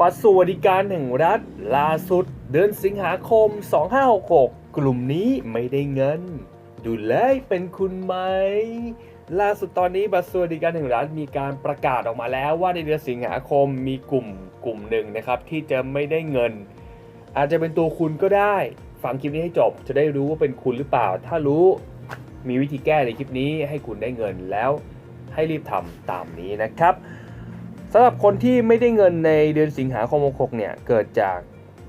บัตรสวัสดิการแห่งรัฐ ล่าสุดเดือนสิงหาคม 2566 กลุ่มนี้ไม่ได้เงิน ดูแลเป็นคุณไหม ล่าสุดตอนนี้บัตรสวัสดิการแห่งรัฐมีการประกาศออกมาแล้วว่าในเดือนสิงหาคมมีกลุ่มกลุ่มหนึ่งนะครับ ที่จะไม่ได้เงิน อาจจะเป็นตัวคุณก็ได้ ฟังคลิปนี้ให้จบจะได้รู้ว่าเป็นคุณหรือเปล่า ถ้ารู้มีวิธีแก้ในคลิปนี้ให้คุณได้เงินแล้วให้รีบทำตามนี้นะครับ สำหรับคนที่ไม่ได้เงินในเดือนสิงหาคม66เนี่ยเกิดจาก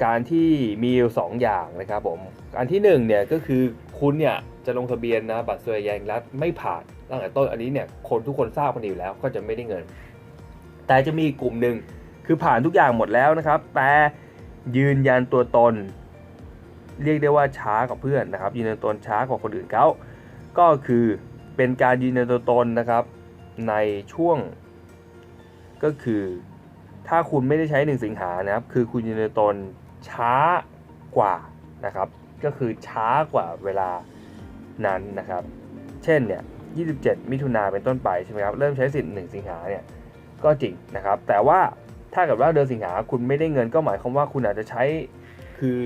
การที่มีอยู่สองอย่างนะครับผมอันที่หนึ่งเนี่ยก็คือคุณเนี่ยจะลงทะเบียนนะบัตรสวัสดิการแห่งรัฐไม่ผ่านตั้งแต่ต้นอันนี้เนี่ยคนทุกคนทราบกันอยู่แล้วก็จะไม่ได้เงิน แต่จะมีกลุ่มหนึ่งคือผ่านทุกอย่างหมดแล้วนะครับ แต่ยืนยันตัวตน เรียกได้ว่าช้ากว่าเพื่อนนะครับ ยืนยันตัวตนช้ากว่าคนอื่นเขาก็คือเป็นการยืนยันตัวตนนะครับ ในช่วง ก็คือถ้าคุณไม่ได้ใช้ 1 สิงหานะครับ คือคุณยืนยันตัวตนช้ากว่านะครับ ก็คือช้ากว่าเวลานั้นนะครับ เช่นเนี่ย 27 มิถุนาเป็นต้นไปใช่ไหมครับ เริ่มใช้สิทธิ์ 1 สิงหาเนี่ยก็จริงนะครับ แต่ว่าถ้าเกิดว่าเดือนสิงหาคุณไม่ได้เงินก็หมายความว่าคุณอาจจะใช้คือ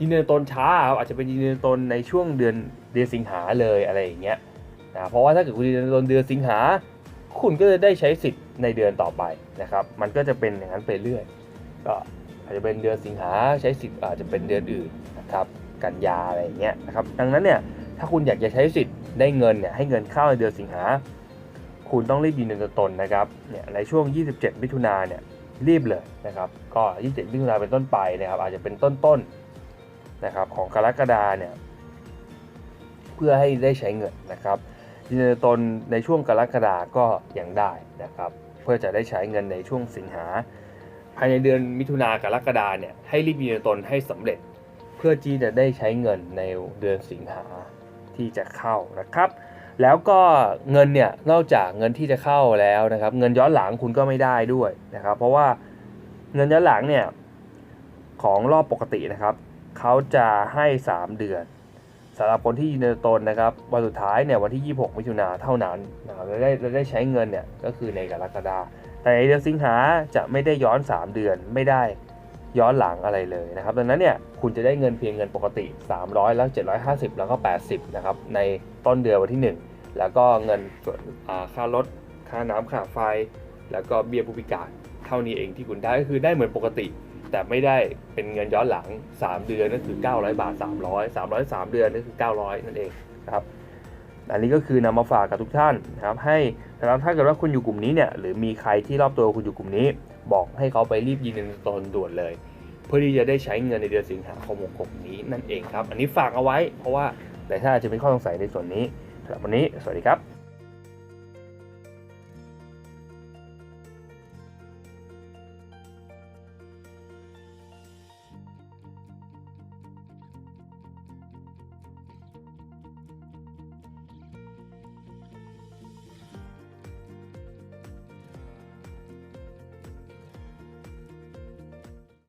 ยืนยันตนช้าอาจจะเป็นยืนยันตนในช่วงเดือนเดือนสิงหาเลยอะไรอย่างเงี้ยนะเพราะว่าถ้าเกิดคุณยืนยันตนเดือนสิงหา คุณก็จะได้ใช้สิทธิ์ในเดือนต่อไปนะครับ มันก็จะเป็นอย่างนั้นไปเรื่อย ก็อาจจะเป็นเดือนสิงหาใช้สิทธิ์อาจจะเป็นเดือนอื่นนะครับ กันยาอะไรอย่างเงี้ยนะครับ ดังนั้นเนี่ยถ้าคุณอยากจะใช้สิทธิ์ได้เงินเนี่ยให้เงินเข้าในเดือนสิงหา คุณต้องรีบยืนยันตัวตนนะครับ เนี่ยในช่วง 27 มิถุนาเนี่ยรีบเลยนะครับ ก็ 27 มิถุนาเป็นต้นไปนะครับ อาจจะเป็นต้นๆนะครับของกรกฎาเนี่ยเพื่อให้ได้ใช้เงินนะครับ ยืนตนในช่วงกรกฎาก็ยังได้นะครับเพื่อจะได้ใช้เงินในช่วงสิงหา ภายในเดือนมิถุนากรกฎาเนี่ยให้รีบยืนตนให้สำเร็จ เพื่อที่จะได้ใช้เงินในเดือนสิงหาที่จะเข้านะครับ แล้วก็เงินเนี่ยนอกจากเงินที่จะเข้าแล้วนะครับ เงินย้อนหลังคุณก็ไม่ได้ด้วยนะครับ เพราะว่าเงินย้อนหลังเนี่ยของรอบปกตินะครับเขาจะให้ 3 เดือน สำหรับคนที่ยืนยันตนนะครับวันสุดท้ายเนี่ยวันที่ 26 มิถุนาเท่านั้นนะครับได้จะได้ใช้เงินเนี่ยก็คือในกรกฎาแต่ในเดือนสิงหาจะไม่ได้ย้อน 3 เดือนไม่ได้ย้อนหลังอะไรเลยนะครับดังนั้นเนี่ยคุณจะได้เงินเพียงเงินปกติ 300 แล้ว 750 แล้วก็ 80 นะครับในต้นเดือนวันที่ 1 แล้วก็เงินส่วนค่ารถค่าน้ำค่าไฟ แล้วก็เบี้ยผู้พิการเท่านี้เองที่คุณได้ก็คือได้เหมือนปกติ แต่ไม่ได้เป็นเงินย้อนหลัง 3 เดือนก็คือ 900 บาท 300 300 3 เดือนก็คือ 900 นั่นเองนะครับอันนี้ก็คือนำมาฝากกับทุกท่านนะครับให้นะครับถ้าเกิดว่าคุณอยู่กลุ่มนี้เนี่ยหรือมีใครที่รอบตัวคุณอยู่กลุ่มนี้ บอกให้เขาไปรีบยืนยันตนด่วนเลย เพื่อที่จะได้ใช้เงินในเดือนสิงหาคม66นี้นั่นเองครับ อันนี้ฝากเอาไว้เพราะว่าหลายท่านอาจจะมีข้อสงสัยในส่วนนี้สำหรับวันนี้สวัสดีครับ